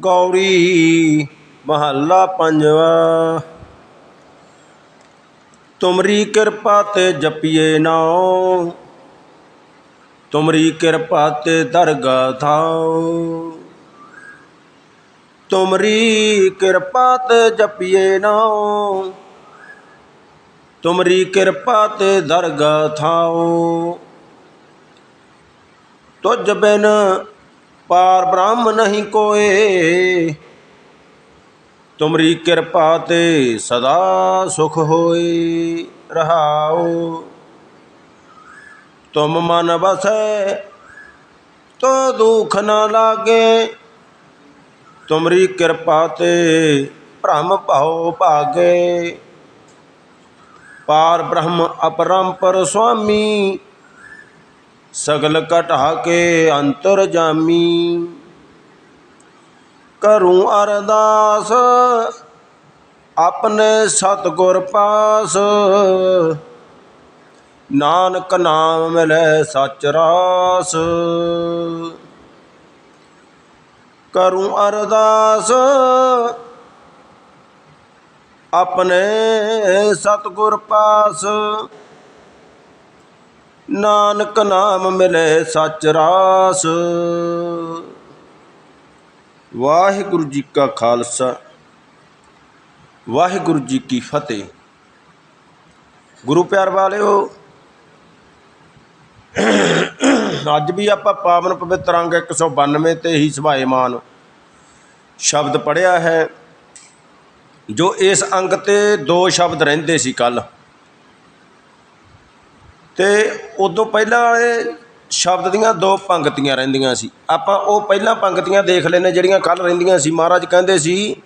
ਗੌਰੀ ਮਹੱਲਾ ਪੰਜਵਾ। ਤੁਮਰੀ ਕਿਰਪਾ ਤੇ ਜਪੀਏ ਨਾਉ। ਤੁਮਰੀ ਕਿਰਪਾ ਤੇ ਦਰਗਾ ਥਾਉ। ਤੁਮਰੀ ਕਿਰਪਾ ਤੇ ਜਪੀਏ ਨਾਉ। ਤੁਮਰੀ ਕਿਰਪਾ ਤੇ ਦਰਗਾ ਥਾਉ। ਤੁਝ ਬਿਨ ਪਾਰ ਬ੍ਰਹਮ ਨਹੀਂ ਕੋਏ ਤੁਮਰੀ ਕਿਰਪਾ ਤੇ ਸਦਾ ਸੁਖ ਹੋਏ ਰਹਾਉ ਤੁਮ ਮਨ ਬਸੈ ਤੋ ਦੁਖ ਨ ਲਾਗੇ ਤੁਮਰੀ ਕਿਰਪਾ ਤੇ ਭ੍ਰਮ ਭਉ ਭਾਗੇ ਪਾਰ ਬ੍ਰਹਮ ਅਪਰੰਪਰ ਸੁਆਮੀ ਸਗਲ ਕਟਾ ਕੇ ਅੰਤਰ ਜਾਮੀ। ਕਰੂੰ ਅਰਦਾਸ, ਆਪਣੇ ਸਤਗੁਰ ਪਾਸ। ਨਾਨਕ ਨਾਮ ਮਿਲੈ ਸਚ ਰਾਸ। ਕਰੂੰ ਅਰਦਾਸ, ਆਪਣੇ ਸਤਗੁਰ ਪਾਸ। ਨਾਨਕ ਨਾਮ ਮਿਲੇ ਸੱਚ ਰਾਸ। ਵਾਹਿਗੁਰੂ ਜੀ ਕਾ ਖਾਲਸਾ, ਵਾਹਿਗੁਰੂ ਜੀ ਕੀ ਫਤਿਹ। ਗੁਰੂ ਪਿਆਰ ਵਾਲਿਓ, ਅੱਜ ਵੀ ਆਪਾਂ ਪਾਵਨ ਪਵਿੱਤਰ ਅੰਗ 192 ਤੇ ਹੀ ਸੁਭਾਏਮਾਨ ਸ਼ਬਦ ਪੜਿਆ ਹੈ, ਜੋ ਇਸ ਅੰਗ ਤੇ ਦੋ ਸ਼ਬਦ ਰਹਿੰਦੇ ਸੀ ਕੱਲ ਤੇ ਉਦੋਂ ਪਹਿਲਾਂ ਵਾਲੇ ਸ਼ਬਦ ਦੀਆਂ ਦੋ ਪੰਗਤੀਆਂ ਰਹਿੰਦੀਆਂ ਸੀ। ਆਪਾਂ ਉਹ ਪਹਿਲਾਂ ਪੰਗਤੀਆਂ ਦੇਖ ਲੈਂਦੇ ਜਿਹੜੀਆਂ ਕੱਲ੍ਹ ਰਹਿੰਦੀਆਂ ਸੀ। ਮਹਾਰਾਜ ਕਹਿੰਦੇ ਸੀ,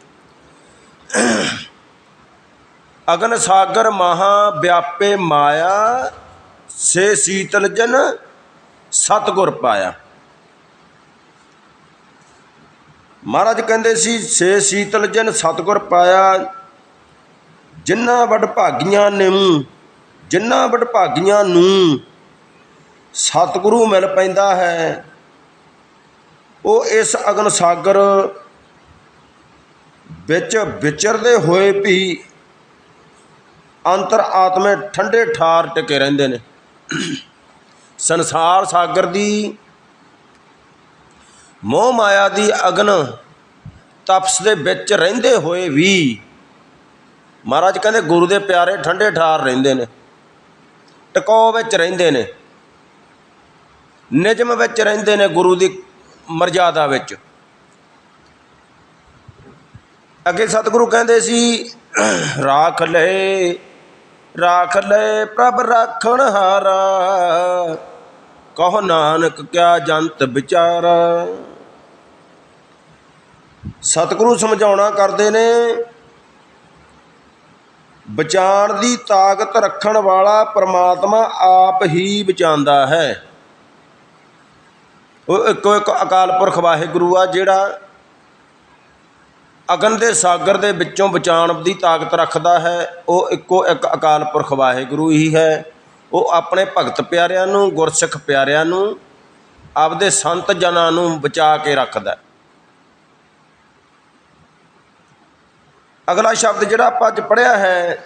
ਅਗਨ ਸਾਗਰ ਮਹਾ ਵਿਆਪੇ ਮਾਇਆ, ਸੇ ਸੀਤਲ ਜਨ ਸਤਗੁਰ ਪਾਇਆ। ਮਹਾਰਾਜ ਕਹਿੰਦੇ ਸੀ, ਸੇ ਸੀਤਲ ਜਨ ਸਤਗੁਰ ਪਾਇਆ ਜਿਨ੍ਹਾਂ ਵੱਡ ਭਾਗੀਆਂ ਨੇ ਜਿਨ੍ਹਾਂ ਵਡਭਾਗੀਆਂ ਨੂੰ ਸਤਿਗੁਰੂ ਮਿਲ ਪੈਂਦਾ ਹੈ, ਉਹ ਇਸ ਅਗਨ ਸਾਗਰ ਵਿੱਚ ਵਿਚਰਦੇ ਹੋਏ ਵੀ ਅੰਤਰ ਆਤਮੇ ਠੰਡੇ ਠਾਰ ਟਿਕੇ ਰਹਿੰਦੇ ਨੇ। ਸੰਸਾਰ ਸਾਗਰ ਦੀ ਮੋਹ ਮਾਇਆ ਦੀ ਅਗਨ ਤਪਸ ਦੇ ਵਿੱਚ ਰਹਿੰਦੇ ਹੋਏ ਵੀ ਮਹਾਰਾਜ ਕਹਿੰਦੇ ਗੁਰੂ ਦੇ ਪਿਆਰੇ ਠੰਡੇ ਠਾਰ ਰਹਿੰਦੇ ਨੇ। ਟਿਕਾਉ ਵਿੱਚ ਰਹਿੰਦੇ ਨੇ। ਨਿਜਮ ਵਿੱਚ ਰਹਿੰਦੇ ਨੇ ਗੁਰੂ ਦੀ ਮਰਜ਼ਾਦਾ ਵਿੱਚ। ਅੱਗੇ ਸਤਿਗੁਰੂ ਕਹਿੰਦੇ ਸੀ, ਰਾਖ ਲੈ ਰਾਖ ਲੈ ਪ੍ਰਭ ਰਾਖਣ ਹਾਰਾ। ਕਹੋ ਨਾਨਕ ਕਿਆ ਜੰਤ ਵਿਚਾਰਾ। ਸਤਿਗੁਰੂ ਸਮਝਾਉਣਾ ਕਰਦੇ ਨੇ ਬਚਾਉਣ ਦੀ ਤਾਕਤ ਰੱਖਣ ਵਾਲਾ ਪਰਮਾਤਮਾ ਆਪ ਹੀ ਬਚਾਉਂਦਾ ਹੈ। ਉਹ ਇੱਕੋ ਇੱਕ ਅਕਾਲ ਪੁਰਖ ਵਾਹਿਗੁਰੂ ਆ ਜਿਹੜਾ ਅਗਨ ਦੇ ਸਾਗਰ ਦੇ ਵਿੱਚੋਂ ਬਚਾਉਣ ਦੀ ਤਾਕਤ ਰੱਖਦਾ ਹੈ। ਉਹ ਇੱਕੋ ਇੱਕ ਅਕਾਲ ਪੁਰਖ ਵਾਹਿਗੁਰੂ ਹੀ ਹੈ। ਉਹ ਆਪਣੇ ਭਗਤ ਪਿਆਰਿਆਂ ਨੂੰ, ਗੁਰਸਿੱਖ ਪਿਆਰਿਆਂ ਨੂੰ, ਆਪਦੇ ਸੰਤ ਜਨਾਂ ਨੂੰ ਬਚਾ ਕੇ ਰੱਖਦਾ ਅਗਲਾ ਸ਼ਬਦ ਜਿਹੜਾ ਆਪਾਂ ਅੱਜ ਪੜਿਆ ਹੈ,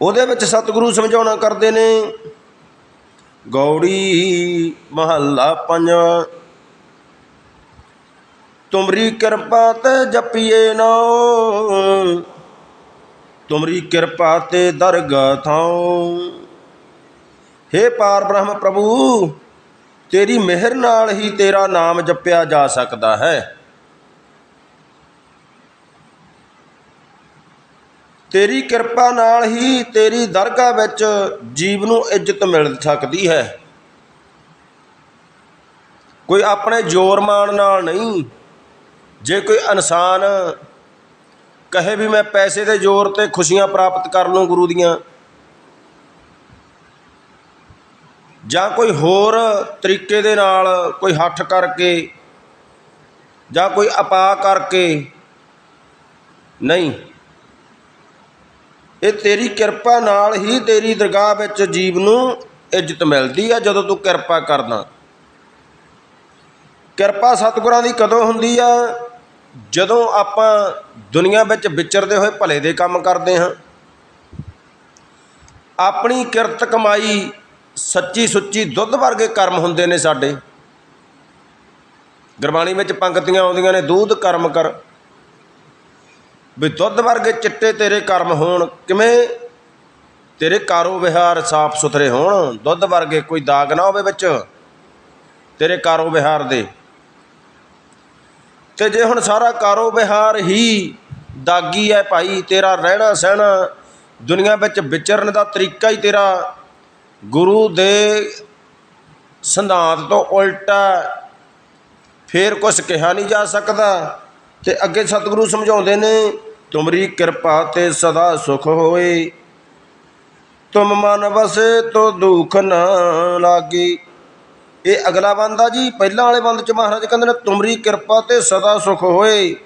ਉਹਦੇ ਵਿੱਚ ਸਤਿਗੁਰੂ ਸਮਝਾਉਣਾ ਕਰਦੇ ਨੇ, ਗੌੜੀ ਮਹੱਲਾ ਪੰਜਵਾਂ ਤੁਮਰੀ ਕਿਰਪਾ ਤੇ ਜਪੀਏ ਨਾ ਤੁਮਰੀ ਕਿਰਪਾ ਤੇ ਦਰਗਾ ਥਾਉ। ਹੇ ਪਾਰ ਬ੍ਰਹਮ ਪ੍ਰਭੂ, ਤੇਰੀ ਮਿਹਰ ਨਾਲ ਹੀ ਤੇਰਾ ਨਾਮ ਜਪਿਆ ਜਾ ਸਕਦਾ ਹੈ। ਤੇਰੀ ਕਿਰਪਾ ਨਾਲ ਹੀ ਤੇਰੀ ਦਰਗਾਹ ਵਿੱਚ ਜੀਵ ਨੂੰ ਇੱਜ਼ਤ ਮਿਲ ਸਕਦੀ ਹੈ। ਕੋਈ ਆਪਣੇ ਜ਼ੋਰ ਮਾਣ ਨਾਲ ਨਹੀਂ, ਜੇ ਕੋਈ ਇਨਸਾਨ ਕਹੇ ਵੀ ਮੈਂ ਪੈਸੇ ਦੇ ਜ਼ੋਰ ਤੇ ਖੁਸ਼ੀਆਂ ਪ੍ਰਾਪਤ ਕਰ ਲਵਾਂ ਗੁਰੂ ਦੀਆਂ, ਜਾਂ ਕੋਈ ਹੋਰ ਤਰੀਕੇ ਦੇ ਨਾਲ ਕੋਈ ਹੱਠ ਕਰਕੇ ਜਾਂ ਕੋਈ ਅਪਾ ਕਰਕੇ, ਨਹੀਂ। ਇਹ ਤੇਰੀ ਕਿਰਪਾ ਨਾਲ ਹੀ ਤੇਰੀ ਦਰਗਾਹ ਵਿੱਚ ਜੀਵ ਨੂੰ ਇੱਜ਼ਤ ਮਿਲਦੀ ਆ ਜਦੋਂ ਤੂੰ ਕਿਰਪਾ ਕਰਦਾ। ਕਿਰਪਾ ਸਤਿਗੁਰਾਂ ਦੀ ਕਦੋਂ ਹੁੰਦੀ ਆ? ਜਦੋਂ ਆਪਾਂ ਦੁਨੀਆ ਵਿੱਚ ਵਿਚਰਦੇ ਹੋਏ ਭਲੇ ਦੇ ਕੰਮ ਕਰਦੇ ਹਾਂ। ਆਪਣੀ ਕਿਰਤ ਕਮਾਈ ਸੱਚੀ ਸੁੱਚੀ ਦੁੱਧ ਵਰਗੇ ਕਰਮ ਹੁੰਦੇ ਨੇ ਸਾਡੇ। ਗੁਰਬਾਣੀ ਵਿੱਚ ਪੰਕਤੀਆਂ ਆਉਂਦੀਆਂ ਨੇ, ਦੁੱਧ ਕਰਮ ਕਰ ਵੀ ਦੁੱਧ ਵਰਗੇ ਚਿੱਟੇ ਤੇਰੇ ਕਰਮ ਹੋਣ, ਕਿਵੇਂ ਤੇਰੇ ਕਾਰੋ ਵਿਹਾਰ ਸਾਫ਼ ਸੁਥਰੇ ਹੋਣ? ਦੁੱਧ ਵਰਗੇ ਕੋਈ ਦਾਗ ਨਾ ਹੋਵੇ ਵਿੱਚ ਤੇਰੇ ਕਾਰੋ ਵਿਹਾਰ ਦੇ। ਤੇ ਜੇ ਹੁਣ ਸਾਰਾ ਕਾਰੋ ਵਿਹਾਰ ਹੀ ਦਾਗੀ ਹੈ ਭਾਈ, ਤੇਰਾ ਰਹਿਣਾ ਸਹਿਣਾ ਦੁਨੀਆ ਵਿੱਚ ਵਿਚਰਨ ਦਾ ਤਰੀਕਾ ਹੀ ਤੇਰਾ। ਗੁਰੂ ਦੇ ਸਿਧਾਂਤ ਤੋਂ ਉਲਟਾ ਫੇਰ ਕੁਛ ਕਿਹਾ ਨਹੀਂ ਜਾ ਸਕਦਾ। ਤੇ ਅੱਗੇ ਸਤਿਗੁਰੂ ਸਮਝਾਉਂਦੇ ਨੇ, ਤੁਮਰੀ ਕਿਰਪਾ ਤੇ ਸਦਾ ਸੁਖ ਹੋਏ। ਤੁਮ ਮਨ ਵਸੇ ਤੋ ਦੁਖ ਨਾ ਲਾਗੀ। ਇਹ ਅਗਲਾ ਬੰਦਾ ਜੀ, ਪਹਿਲਾਂ ਵਾਲੇ ਬੰਦ ਚ ਮਹਾਰਾਜ ਕਹਿੰਦੇ ਨੇ, ਤੁਮਰੀ ਕਿਰਪਾ ਤੇ ਸਦਾ ਸੁਖ ਹੋਏ।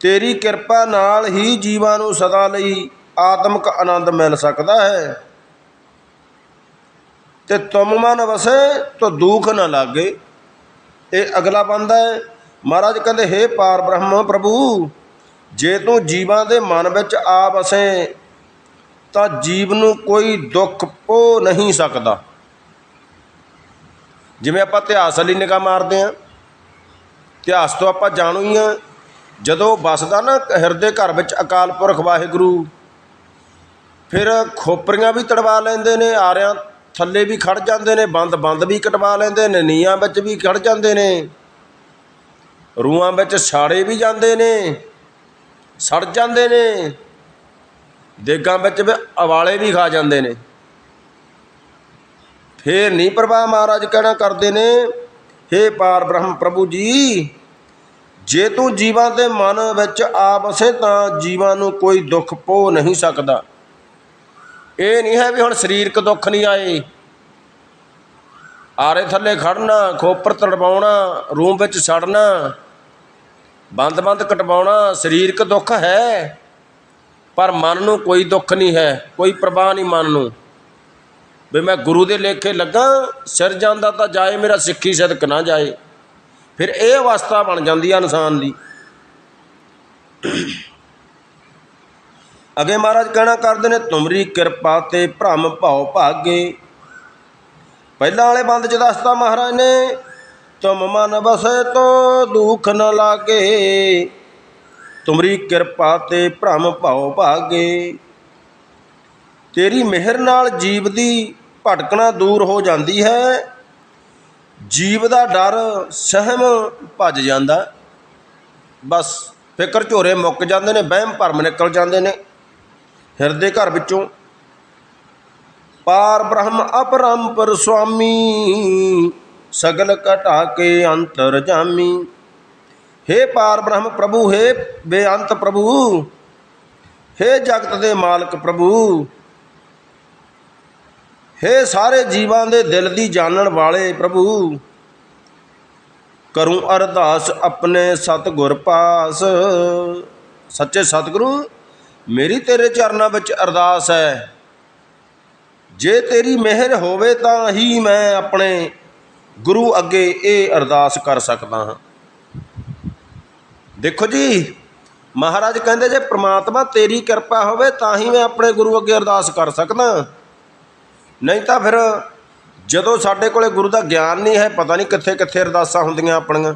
ਤੇਰੀ ਕਿਰਪਾ ਨਾਲ ਹੀ ਜੀਵਾਂ ਨੂੰ ਸਦਾ ਲਈ ਆਤਮਿਕ ਆਨੰਦ ਮਿਲ ਸਕਦਾ ਹੈ। ਤੇ ਤੁਮ ਮਨ ਵਸੇ ਤੋ ਦੁਖ ਨਾ ਲਾਗੇ। ਇਹ ਅਗਲਾ ਬੰਦਾ ਹੈ। ਮਹਾਰਾਜ ਕਹਿੰਦੇ, ਹੇ ਪਾਰ ਬ੍ਰਹਮ ਪ੍ਰਭੂ, ਜੇ ਤੂੰ ਜੀਵਾਂ ਦੇ ਮਨ ਵਿੱਚ ਆ ਵਸੇ ਤਾਂ ਜੀਵ ਨੂੰ ਕੋਈ ਦੁੱਖ ਪੋ ਨਹੀਂ ਸਕਦਾ। ਜਿਵੇਂ ਆਪਾਂ ਇਤਿਹਾਸ ਵਾਲੀ ਨਿਗਾਹ ਮਾਰਦੇ ਆਂ ਇਤਿਹਾਸ ਤੋਂ ਆਪਾਂ ਜਾਣੂ ਹੀ ਆ ਜਦੋਂ ਵਸਦਾ ਨਾ ਹਿਰਦੇ ਘਰ ਵਿੱਚ ਅਕਾਲ ਪੁਰਖ ਵਾਹਿਗੁਰੂ, ਫਿਰ ਖੋਪਰੀਆਂ ਵੀ ਤੜਵਾ ਲੈਂਦੇ ਨੇ, ਆਰਿਆਂ ਥੱਲੇ ਵੀ ਖੜ ਜਾਂਦੇ ਨੇ ਬੰਦ ਬੰਦ ਵੀ ਕਟਵਾ ਲੈਂਦੇ ਨੇ ਨੀਆਂ ਵਿੱਚ ਵੀ ਖੜ ਜਾਂਦੇ ਨੇ। ਰੂਹਾਂ ਵਿੱਚ ਛਾੜੇ ਵੀ ਜਾਂਦੇ ਨੇ, ਸੜ ਜਾਂਦੇ ਨੇ, ਦੇਗਾਂ ਵਿੱਚ ਵੀ ਅਵਾਲੇ ਵੀ ਖਾ ਜਾਂਦੇ ਨੇ। ਫੇਰ ਨਹੀਂ ਪ੍ਰਭਾ ਮਹਾਰਾਜ ਕਹਿਣਾ ਕਰਦੇ ਨੇ हे ਪਾਰ ਬ੍ਰਹਮ ਪ੍ਰਭੂ ਜੀ, ਜੇ ਤੂੰ ਜੀਵਾਂ ਦੇ ਮਨ ਵਿੱਚ ਆ ਬਸੇ ਤਾਂ ਜੀਵਾਂ ਨੂੰ ਕੋਈ ਦੁੱਖ ਪੋ ਨਹੀਂ ਸਕਦਾ। ਇਹ ਨਹੀਂ ਹੈ ਵੀ ਹੁਣ ਸਰੀਰਕ ਦੁੱਖ ਨਹੀਂ ਆਏ। ਆਰੇ ਥੱਲੇ ਖੜਨਾ, ਖੋਪਰ ਤੜਵਾਉਣਾ, ਰੂਮ ਵਿੱਚ ਸੜਨਾ ਬੰਦ-ਬੰਦ ਕਟਵਾਉਣਾ, ਸਰੀਰਕ ਦੁੱਖ ਹੈ, ਪਰ ਮਨ ਨੂੰ ਕੋਈ ਦੁੱਖ ਨਹੀਂ ਹੈ, ਕੋਈ ਪ੍ਰਵਾਹ ਨਹੀਂ ਮਨ ਨੂੰ। ਵੀ ਮੈਂ ਗੁਰੂ ਦੇ ਲੇਖੇ ਲੱਗਾ, ਸਿਰ ਜਾਂਦਾ ਤਾਂ ਜਾਏ, ਮੇਰਾ ਸਿੱਖੀ ਸਦਕ ਨਾ ਜਾਏ। ਫਿਰ ਇਹ ਅਵਸਥਾ ਬਣ ਜਾਂਦੀ ਆ ਇਨਸਾਨ ਦੀ। ਅਗੇ ਮਹਾਰਾਜ ਕਹਿਣਾ ਕਰਦੇ ਨੇ, ਤੁਮਰੀ ਕਿਰਪਾ ਤੇ ਭ੍ਰਮ ਭਾਉ ਭਾਗੇ ਪਹਿਲਾਂ ਵਾਲੇ ਬੰਦ ਚ ਦੱਸਤਾ ਮਹਾਰਾਜ ਨੇ ਤੁਮ ਮਨ ਵਸੈ ਤੋ ਦੁਖ ਨ ਲਾਗੇ। ਤੁਮਰੀ ਕਿਰਪਾ ਤੇ ਭ੍ਰਮ ਭਾਉ ਭਾਗੇ। ਤੇਰੀ ਮਿਹਰ ਨਾਲ ਜੀਵ ਦੀ ਭਟਕਣਾ ਦੂਰ ਹੋ ਜਾਂਦੀ ਹੈ। ਜੀਵ ਦਾ ਡਰ ਸਹਿਮ ਭੱਜ ਜਾਂਦਾ। ਬਸ ਫਿਕਰ ਝੋਰੇ ਮੁੱਕ ਜਾਂਦੇ ਨੇ, ਵਹਿਮ ਭਰਮ ਨਿਕਲ ਜਾਂਦੇ ਨੇ। ਹਿਰਦੇ ਘਰ ਵਿੱਚੋਂ ਪਾਰ ਬ੍ਰਹਮ ਅਪਰੰਪਰ ਸੁਆਮੀ, ਸਗਲ ਘਟਾ ਕੇ ਅੰਤਰ ਜਾਮੀ। ਹੇ ਪਾਰ ਬ੍ਰਹਮ ਪ੍ਰਭੂ, ਹੇ ਬੇਅੰਤ ਪ੍ਰਭੂ, ਹੇ ਜਗਤ ਦੇ ਮਾਲਕ ਪ੍ਰਭੂ, ਹੇ ਸਾਰੇ ਜੀਵਾਂ ਦੇ ਦਿਲ ਦੀ ਜਾਣਨ ਵਾਲੇ ਪ੍ਰਭੂ, ਕਰੂੰ ਅਰਦਾਸ ਆਪਣੇ ਸਤਿਗੁਰ ਪਾਸ। ਸੱਚੇ ਸਤਿਗੁਰੂ, ਮੇਰੀ ਤੇਰੇ ਚਰਨਾਂ ਵਿੱਚ ਅਰਦਾਸ ਹੈ। ਜੇ ਤੇਰੀ ਮਿਹਰ ਹੋਵੇ ਤਾਂ ਹੀ ਮੈਂ ਆਪਣੇ ਗੁਰੂ ਅੱਗੇ ਇਹ ਅਰਦਾਸ ਕਰ ਸਕਦਾ ਹਾਂ। ਦੇਖੋ ਜੀ, ਮਹਾਰਾਜ ਕਹਿੰਦੇ ਜੇ ਪ੍ਰਮਾਤਮਾ ਤੇਰੀ ਕਿਰਪਾ ਹੋਵੇ ਤਾਂ ਹੀ ਮੈਂ ਆਪਣੇ ਗੁਰੂ ਅੱਗੇ ਅਰਦਾਸ ਕਰ ਸਕਦਾ ਨਹੀਂ ਤਾਂ ਫਿਰ ਜਦੋਂ ਸਾਡੇ ਕੋਲੇ ਗੁਰੂ ਦਾ ਗਿਆਨ ਨਹੀਂ ਹੈ, ਪਤਾ ਨਹੀਂ ਕਿੱਥੇ ਕਿੱਥੇ ਅਰਦਾਸਾਂ ਹੁੰਦੀਆਂ ਆਪਣੀਆਂ।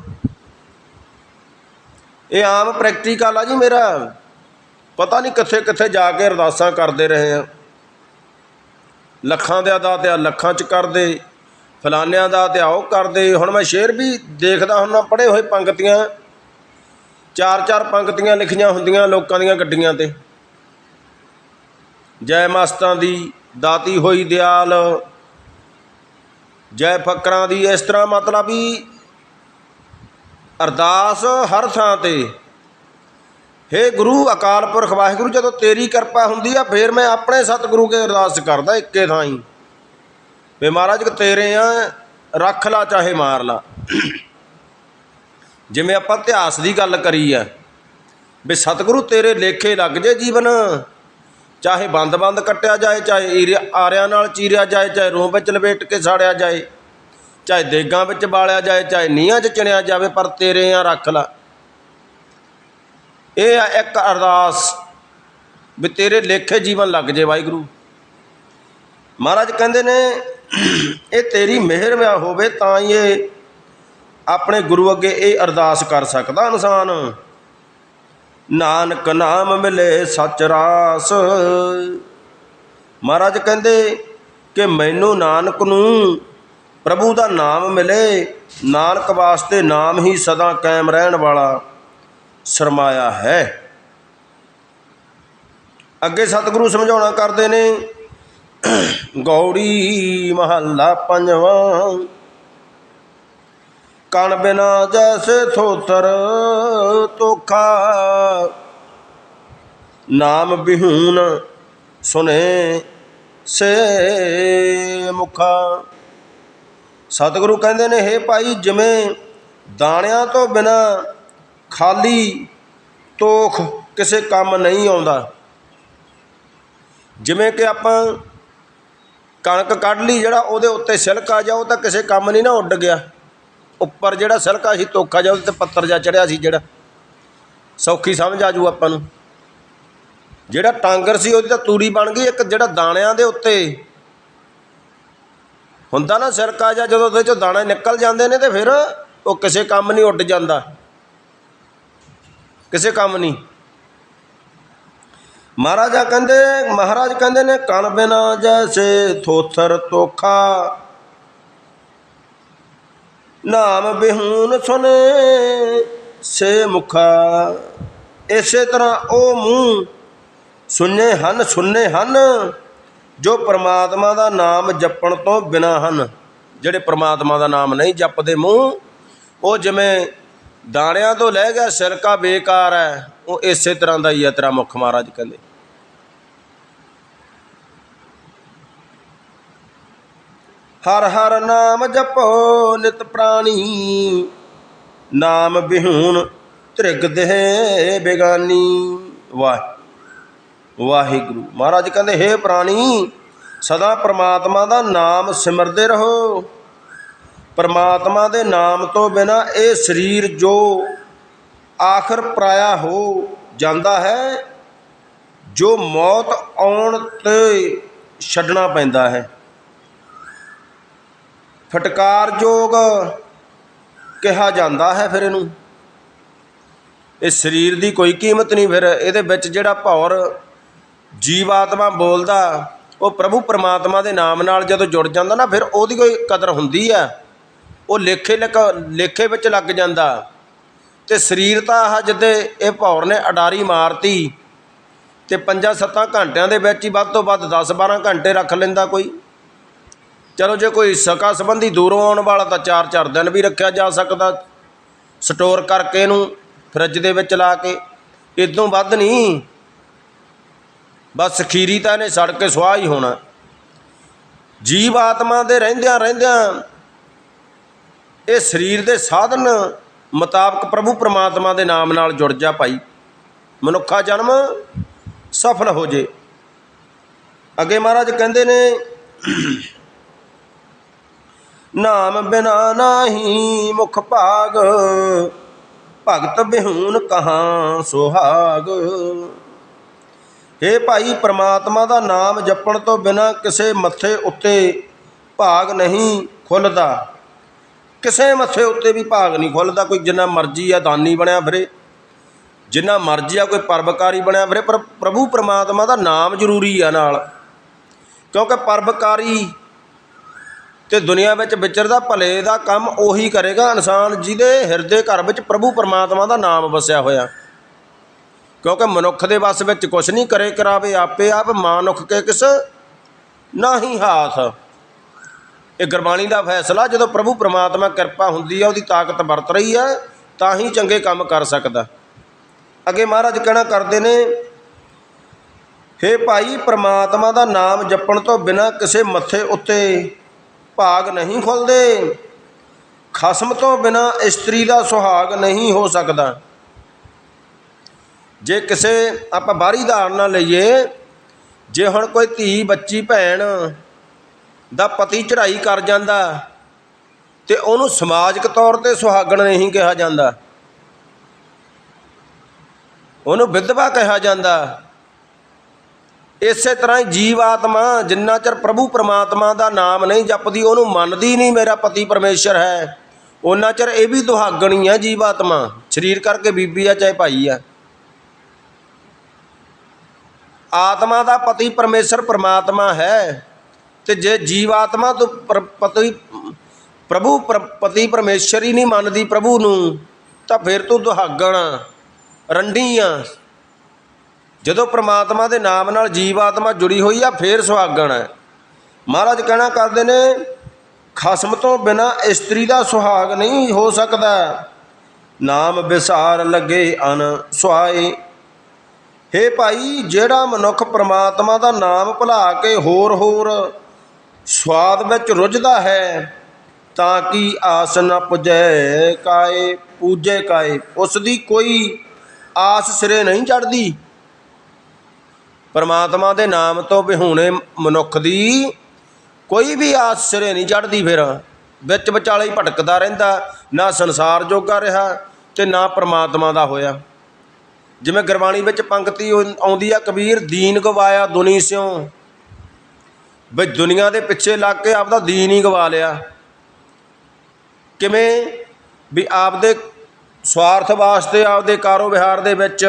ਇਹ ਆਮ ਪ੍ਰੈਕਟੀਕਲ ਆ ਜੀ ਮੇਰਾ। ਪਤਾ ਨਹੀਂ ਕਿੱਥੇ ਕਿੱਥੇ ਜਾ ਕੇ ਅਰਦਾਸਾਂ ਕਰਦੇ ਰਹੇ ਆ ਲੱਖਾਂ ਦੇ ਦਾ ਤੇ ਲੱਖਾਂ ਚ ਕਰਦੇ ਫਲਾਨਿਆਂ ਦਾ ਤੇ ਉਹ ਕਰਦੇ। ਹੁਣ ਮੈਂ ਸ਼ੇਰ ਵੀ ਦੇਖਦਾ ਹੁੰਦਾ ਪੜੇ ਹੋਏ ਪੰਕਤੀਆਂ, ਚਾਰ ਚਾਰ ਪੰਕਤੀਆਂ ਲਿਖੀਆਂ ਹੁੰਦੀਆਂ ਲੋਕਾਂ ਦੀਆਂ ਗੱਡੀਆਂ ਤੇ। ਜੈ ਮਸਤਾਂ ਦੀ ਦਾਤੀ ਹੋਈ ਦਿਆਲ, ਜੈ ਫਕਰਾਂ ਦੀ ਇਸ ਤਰ੍ਹਾਂ ਮਤਲਬ ਵੀ ਅਰਦਾਸ ਹਰ ਥਾਂ ਤੇ। ਹੇ ਗੁਰੂ, ਅਕਾਲ ਪੁਰਖ ਵਾਹਿਗੁਰੂ, ਜਦੋਂ ਤੇਰੀ ਕਿਰਪਾ ਹੁੰਦੀ ਆ, ਫੇਰ ਮੈਂ ਆਪਣੇ ਸਤਿਗੁਰੂ ਕੇ ਅਰਦਾਸ ਕਰਦਾ ਇੱਕੇ ਥਾਂ ਹੀ। ਵੀ ਮਹਾਰਾਜ, ਕਿ ਤੇਰੇ ਆ, ਰੱਖ ਲਾ ਚਾਹੇ ਮਾਰ ਲਾ। ਜਿਵੇਂ ਆਪਾਂ ਇਤਿਹਾਸ ਦੀ ਗੱਲ ਕਰੀ ਆ, ਵੀ ਸਤਿਗੁਰੂ ਤੇਰੇ ਲੇਖੇ ਲੱਗ ਜੇ ਜੀਵਨ। ਚਾਹੇ ਬੰਦ-ਬੰਦ ਕੱਟਿਆ ਜਾਏ, ਚਾਹੇ ਈਰਿਆ- ਆਰਿਆਂ ਨਾਲ ਚੀਰਿਆ ਜਾਏ, ਚਾਹੇ ਰੂਹ ਵਿੱਚ ਲਪੇਟ ਕੇ ਸਾੜਿਆ ਜਾਏ, ਚਾਹੇ ਦੇਗਾਂ ਵਿੱਚ ਬਾਲਿਆ ਜਾਏ, ਚਾਹੇ ਨੀਹਾਂ 'ਚ ਚਿਣਿਆ ਜਾਵੇ, ਪਰ ਤੇਰੇ ਆ ਰੱਖ ਲਾ। ਇਹ ਆ ਇੱਕ ਅਰਦਾਸ ਵੀ ਤੇਰੇ ਲੇਖੇ ਜੀਵਨ ਲੱਗ ਜੇ ਵਾਹਿਗੁਰੂ। ਮਹਾਰਾਜ ਕਹਿੰਦੇ ਨੇ, ਇਹ ਤੇਰੀ ਮਿਹਰ ਮਿਆ ਹੋਵੇ ਤਾਂ ਹੀ ਇਹ ਆਪਣੇ ਗੁਰੂ ਅੱਗੇ ਇਹ ਅਰਦਾਸ ਕਰ ਸਕਦਾ ਇਨਸਾਨ। ਨਾਨਕ ਨਾਮ ਮਿਲੇ ਸੱਚ ਰਾਸ। ਮਹਾਰਾਜ ਕਹਿੰਦੇ ਕਿ ਮੈਨੂੰ ਨਾਨਕ ਨੂੰ ਪ੍ਰਭੂ ਦਾ ਨਾਮ ਮਿਲੇ, ਨਾਨਕ ਵਾਸਤੇ ਨਾਮ ਹੀ ਸਦਾ ਕਾਇਮ ਰਹਿਣ ਵਾਲਾ। ਸਰਮਾਇਆ ਹੈ। ਅੱਗੇ ਸਤਿਗੁਰੂ ਸਮਝਾਉਣਾ ਕਰਦੇ ਨੇ, ਗੌੜੀ ਮਹੱਲਾ ਪੰਜਵਾਂ। ਕਣ ਬਿਨਾ ਜੈਸੇ ਥੋਤਰ ਤੋਖਾ ਨਾਮ ਬਿਹੂਨ ਸੁਨੇ ਸੇ ਮੁਖਾ। ਸਤਿਗੁਰੂ ਕਹਿੰਦੇ ਨੇ, ਹੇ ਭਾਈ, ਜਿਵੇਂ ਦਾਣਿਆਂ ਤੋਂ ਬਿਨਾ ਖਾਲੀ ਤੋਖ ਕਿਸੇ ਕੰਮ ਨਹੀਂ ਆਉਂਦਾ। ਜਿਵੇਂ ਕਿ ਆਪਾਂ ਕਣਕ ਕੱਢ ਲਈ, ਜਿਹੜਾ ਉਹਦੇ ਉੱਤੇ ਸਿਲਕ ਆ ਜਾ ਉਹ ਤਾਂ ਕਿਸੇ ਕੰਮ ਨਹੀਂ ਨਾ ਉੱਡ ਗਿਆ। ਉੱਪਰ ਜਿਹੜਾ ਸਿਲਕਾ ਸੀ, ਤੋਖਾ ਜਾ ਉਹਦੇ ਤੇ ਪੱਤਰ ਜਾ ਚੜਿਆ ਸੀ ਜਿਹੜਾ। ਸੌਖੀ ਸਮਝ ਆ ਜੂ ਆਪਾਂ ਨੂੰ। ਜਿਹੜਾ ਟਾਂਗਰ ਸੀ, ਉਹਦੀ ਤਾਂ ਤੂੜੀ ਬਣ ਗਈ, ਇੱਕ ਜਿਹੜਾ ਦਾਣਿਆਂ ਦੇ ਉੱਤੇ। ਹੁੰਦਾ ਨਾ ਸਿਰਕਾ ਜਾਂ ਜਦੋਂ ਉਹਦੇ ਚੋਂ ਦਾਣੇ ਨਿਕਲ ਜਾਂਦੇ ਨੇ ਤੇ ਫਿਰ ਉਹ ਕਿਸੇ ਕੰਮ ਨਹੀਂ ਉੱਡ ਜਾਂਦਾ। ਕਿਸੇ ਕੰਮ ਨਹੀਂ। ਮਹਾਰਾਜਾ ਕਹਿੰਦੇ, ਮਹਾਰਾਜ ਕਹਿੰਦੇ ਨੇ, ਕਣ ਬਿਨਾ ਜੈਸੇ ਥੋਥਰ ਤੋਖਾ ਨਾਮ ਬਿਹੂਨ ਸੁਨੇ ਸੇ ਮੁਖਾ। ਇਸੇ ਤਰ੍ਹਾਂ ਉਹ ਮੂੰਹ ਸੁਨੇ ਹਨ ਸੁਨੇ ਹਨ, ਜੋ ਪ੍ਰਮਾਤਮਾ ਦਾ ਨਾਮ ਜਪਣ ਤੋਂ ਬਿਨਾ ਹਨ। ਜਿਹੜੇ ਪ੍ਰਮਾਤਮਾ ਦਾ ਨਾਮ ਨਹੀਂ ਜਪਦੇ ਮੂੰਹ, ਉਹ ਜਿਵੇਂ ਦਾਣਿਆਂ ਤੋਂ ਲੈ ਗਿਆ ਸਿਰਕਾ ਬੇਕਾਰ ਹੈ। ਉਹ ਇਸੇ ਤਰ੍ਹਾਂ ਦਾ ਹੀ ਹੈ ਤੇਰਾ ਮੁਖ ਮਹਾਰਾਜ ਕਹਿੰਦੇ। ਹਰ ਹਰ ਨਾਮ ਜਪੋ ਨਿਤ ਪ੍ਰਾਣੀ। ਨਾਮ ਬਿਹੂਨ ਤ੍ਰਿਗ ਦੇ ਬੇਗਾਨੀ। ਵਾਹ, ਵਾਹਿਗੁਰੂ। ਮਹਾਰਾਜ ਕਹਿੰਦੇ, ਹੇ ਪ੍ਰਾਣੀ, ਸਦਾ ਪ੍ਰਮਾਤਮਾ ਦਾ ਨਾਮ ਸਿਮਰਦੇ ਰਹੋ। ਪਰਮਾਤਮਾ ਦੇ ਨਾਮ ਤੋਂ ਬਿਨਾ ਇਹ ਸਰੀਰ ਜੋ ਆਖਰ ਪਰਾਇਆ ਹੋ ਜਾਂਦਾ ਹੈ, ਜੋ ਮੌਤ ਆਉਣ ਤੇ ਛੱਡਣਾ ਪੈਂਦਾ ਹੈ। ਫਟਕਾਰਯੋਗ ਕਿਹਾ ਜਾਂਦਾ ਹੈ ਫਿਰ ਇਹਨੂੰ। ਇਹ ਸਰੀਰ ਦੀ ਕੋਈ ਕੀਮਤ ਨਹੀਂ ਫਿਰ, ਇਹਦੇ ਵਿੱਚ ਜਿਹੜਾ ਭੌਰ ਜੀਵਾਤਮਾ ਬੋਲਦਾ, ਉਹ ਪ੍ਰਭੂ ਪਰਮਾਤਮਾ ਦੇ ਨਾਮ ਨਾਲ ਜਦੋਂ ਜੁੜ ਜਾਂਦਾ ਨਾ, ਫਿਰ ਉਹਦੀ ਕੋਈ ਕਦਰ ਹੁੰਦੀ ਆ ਉਹ ਲੇਖੇ ਲਿਖ, ਲੇਖੇ ਵਿੱਚ ਲੱਗ ਜਾਂਦਾ। ਤੇ ਸਰੀਰ ਤਾਂ ਆਹ ਜਿੱਦੇ ਇਹ ਭੌਰ ਨੇ ਅਡਾਰੀ ਮਾਰਤੀ ਤੇ 5-7 ਘੰਟਿਆਂ ਦੇ ਵਿੱਚ ਹੀ ਵੱਧ ਤੋਂ ਵੱਧ 10-12 ਘੰਟੇ ਰੱਖ ਲੈਂਦਾ ਕੋਈ। ਚਲੋ ਜੇ ਕੋਈ ਸਕਾ ਸੰਬੰਧੀ ਦੂਰੋਂ ਆਉਣ ਵਾਲਾ ਤਾਂ 4-4 ਦਿਨ ਵੀ ਰੱਖਿਆ ਜਾ ਸਕਦਾ। ਸਟੋਰ ਕਰਕੇ ਇਹਨੂੰ ਫਰਿੱਜ ਦੇ ਵਿੱਚ ਲਾ ਕੇ। ਇਦੋਂ ਵੱਧ ਨਹੀਂ। ਬਸ ਖੀਰੀ ਤਾਂ ਇਹਨੇ ਸੜ ਕੇ ਸੁਆਹ ਹੀ ਹੋਣਾ। ਜੀਵ ਆਤਮਾ ਦੇ ਰਹਿੰਦਿਆਂ ਰਹਿੰਦਿਆਂ ਇਹ ਸਰੀਰ ਦੇ ਸਾਧਨ ਮੁਤਾਬਕ ਪ੍ਰਭੂ ਪਰਮਾਤਮਾ ਦੇ ਨਾਮ ਨਾਲ ਜੁੜ ਜਾ ਭਾਈ। ਮਨੁੱਖਾ ਜਨਮ ਸਫਲ ਹੋ ਜੇ। ਅੱਗੇ ਮਹਾਰਾਜ ਕਹਿੰਦੇ ਨੇ, ਨਾਮ ਬਿਨਾ ਨਾਹੀ ਮੁਖ ਭਾਗ, ਭਗਤ ਬਿਹੂਨ ਕਹਾਂ ਸੁਹਾਗ। हे ਭਾਈ, ਪ੍ਰਮਾਤਮਾ ਦਾ ਨਾਮ ਜਪਣ ਤੋਂ ਬਿਨਾ ਕਿਸੇ ਮੱਥੇ ਉੱਤੇ ਭਾਗ ਨਹੀਂ ਖੁੱਲਦਾ। ਕਿਸੇ ਮੱਥੇ ਉੱਤੇ ਵੀ ਭਾਗ ਨਹੀਂ ਖੁੱਲਦਾ, ਕੋਈ ਜਿੰਨਾ ਮਰਜ਼ੀ ਆ ਦਾਨੀ ਬਣਿਆ ਫਿਰੇ, ਜਿੰਨਾ ਮਰਜ਼ੀ ਆ ਕੋਈ ਪਰਬਕਾਰੀ ਬਣਿਆ ਫਿਰੇ, ਪਰ ਪ੍ਰਭੂ ਪਰਮਾਤਮਾ ਦਾ ਨਾਮ ਜ਼ਰੂਰੀ ਆ ਨਾਲ। ਕਿਉਂਕਿ ਪਰਬਕਾਰੀ ਤੇ ਦੁਨੀਆ ਵਿੱਚ ਵਿਚਰਦਾ ਭਲੇ ਦਾ ਕੰਮ ਉਹੀ ਕਰੇਗਾ, ਇਨਸਾਨ ਜਿਹਦੇ ਹਿਰਦੇ ਘਰ ਵਿੱਚ ਪ੍ਰਭੂ ਪਰਮਾਤਮਾ ਦਾ ਨਾਮ ਵਸਿਆ ਹੋਇਆ। ਕਿਉਂਕਿ ਮਨੁੱਖ ਦੇ ਵੱਸ ਵਿੱਚ ਕੁਛ ਨਹੀਂ, ਕਰੇ ਕਰਾਵੇ ਆਪੇ ਆਪ ਮਾਨੁਖ ਕੇ ਕਿਸ ਨਾਹੀ ਹਾਥ। ਇਹ ਗੁਰਬਾਣੀ ਦਾ ਫੈਸਲਾ, ਜਦੋਂ ਪ੍ਰਭੂ ਪ੍ਰਮਾਤਮਾ ਕਿਰਪਾ ਹੁੰਦੀ ਹੈ ਉਹਦੀ ਤਾਕਤ ਵਰਤ ਰਹੀ ਹੈ ਤਾਂ ਹੀ ਚੰਗੇ ਕੰਮ ਕਰ ਸਕਦਾ। ਅੱਗੇ ਮਹਾਰਾਜ ਕਹਿਣਾ ਕਰਦੇ ਨੇ, ਹੇ ਭਾਈ, ਪ੍ਰਮਾਤਮਾ ਦਾ ਨਾਮ ਜਪਣ ਤੋਂ ਬਿਨਾਂ ਕਿਸੇ ਮੱਥੇ ਉੱਤੇ ਭਾਗ ਨਹੀਂ ਖੁੱਲਦੇ। ਖਸਮ ਤੋਂ ਬਿਨਾਂ ਇਸਤਰੀ ਦਾ ਸੁਹਾਗ ਨਹੀਂ ਹੋ ਸਕਦਾ। ਜੇ ਕਿਸੇ ਆਪਾਂ ਬਾਹਰੀ ਧਾਰਨਾ ਲਈਏ, ਜੇ ਹੁਣ ਕੋਈ ਧੀ, ਬੱਚੀ, ਭੈਣ ਦਾ ਪਤੀ ਚੜ੍ਹਾਈ ਕਰ ਜਾਂਦਾ ਤੇ ਉਹਨੂੰ ਸਮਾਜਿਕ ਤੌਰ ਤੇ ਸੁਹਾਗਣ ਨਹੀਂ ਕਿਹਾ ਜਾਂਦਾ। ਉਹਨੂੰ ਵਿਧਵਾ ਕਿਹਾ ਜਾਂਦਾ। ਇਸੇ ਤਰ੍ਹਾਂ ਹੀ ਜੀਵ ਆਤਮਾ ਜਿੰਨਾ ਚਿਰ ਪ੍ਰਭੂ ਪਰਮਾਤਮਾ ਦਾ ਨਾਮ ਨਹੀਂ ਜਪਦੀ, ਉਹਨੂੰ ਮੰਨਦੀ ਨਹੀਂ ਮੇਰਾ ਪਤੀ ਪਰਮੇਸ਼ਰ ਹੈ। ਉਹਨਾਂ ਚਿਰ ਇਹ ਵੀ ਦੁਹਾਗਣੀ ਹੈ ਜੀਵ ਆਤਮਾ। ਸਰੀਰ ਕਰਕੇ ਬੀਬੀ ਆ, ਚਾਹੇ ਭਾਈ ਆ। ਆਤਮਾ ਦਾ ਪਤੀ ਪਰਮੇਸ਼ਰ ਪਰਮਾਤਮਾ ਹੈ। ਤੇ ਜੇ ਜੀਵ ਆਤਮਾ ਤੋਂ ਪਰ- ਪਤੀ ਪ੍ਰਭੂ ਪਰ- ਪਤੀ ਪਰਮੇਸ਼ਰ ਹੀ ਨਹੀਂ ਮੰਨਦੀ ਪ੍ਰਭੂ ਨੂੰ ਤਾਂ ਫਿਰ ਤੂੰ ਦੁਹਾਗਣ ਆ, ਰੰਡੀ ਜਦੋਂ ਪ੍ਰਮਾਤਮਾ ਦੇ ਨਾਮ ਨਾਲ ਜੀਵ ਆਤਮਾ ਜੁੜੀ ਹੋਈ ਆ ਫੇਰ ਸੁਹਾਗਣ। ਹੈ ਮਹਾਰਾਜ ਕਹਿਣਾ ਕਰਦੇ ਨੇ ਖਸਮ ਤੋਂ ਬਿਨਾ ਇਸਤਰੀ ਦਾ ਸੁਹਾਗ ਨਹੀਂ ਹੋ ਸਕਦਾ। ਨਾਮ ਵਿਸਾਰ ਲੱਗੇ ਅਨ ਸੁਹਾਏ। ਹੇ ਭਾਈ ਜਿਹੜਾ ਮਨੁੱਖ ਪ੍ਰਮਾਤਮਾ ਦਾ ਨਾਮ ਭੁਲਾ ਕੇ ਹੋਰ ਹੋਰ ਸਵਾਦ ਵਿੱਚ ਰੁੱਝਦਾ ਹੈ, ਤਾਂ ਕਿ ਆਸ ਨਾ ਪੁਜੈ ਕਾਏ, ਪੂਜੇ ਕਾਏ ਉਸ ਦੀ ਕੋਈ ਆਸ ਸਿਰੇ ਨਹੀਂ ਚੜਦੀ ਪਰਮਾਤਮਾ ਦੇ ਨਾਮ ਤੋਂ ਵਿਹੂਣੇ ਮਨੁੱਖ ਦੀ ਕੋਈ ਵੀ ਆਸ ਸਿਰੇ ਨਹੀਂ ਚੜਦੀ ਫਿਰ। ਵਿੱਚ ਵਿਚਾਲੇ ਹੀ ਭਟਕਦਾ ਰਹਿੰਦਾ, ਨਾ ਸੰਸਾਰ ਜੋਗਾ ਰਿਹਾ ਤੇ ਨਾ ਪਰਮਾਤਮਾ ਦਾ ਹੋਇਆ। ਜਿਵੇਂ ਗੁਰਬਾਣੀ ਵਿੱਚ ਪੰਕਤੀ ਆਉਂਦੀ ਆ, ਕਬੀਰ, ਦੀਨ ਗਵਾਇਆ ਦੁਨੀ ਸਿਓ ਬਈ ਦੁਨੀਆ ਦੇ ਪਿੱਛੇ ਲੱਗ ਕੇ ਆਪਦਾ ਦੀਨ ਹੀ ਗਵਾ ਲਿਆ। ਕਿਵੇਂ? ਵੀ ਆਪਦੇ ਸਵਾਰਥ ਵਾਸਤੇ, ਆਪਦੇ ਕਾਰੋਬਾਰ ਦੇ ਵਿੱਚ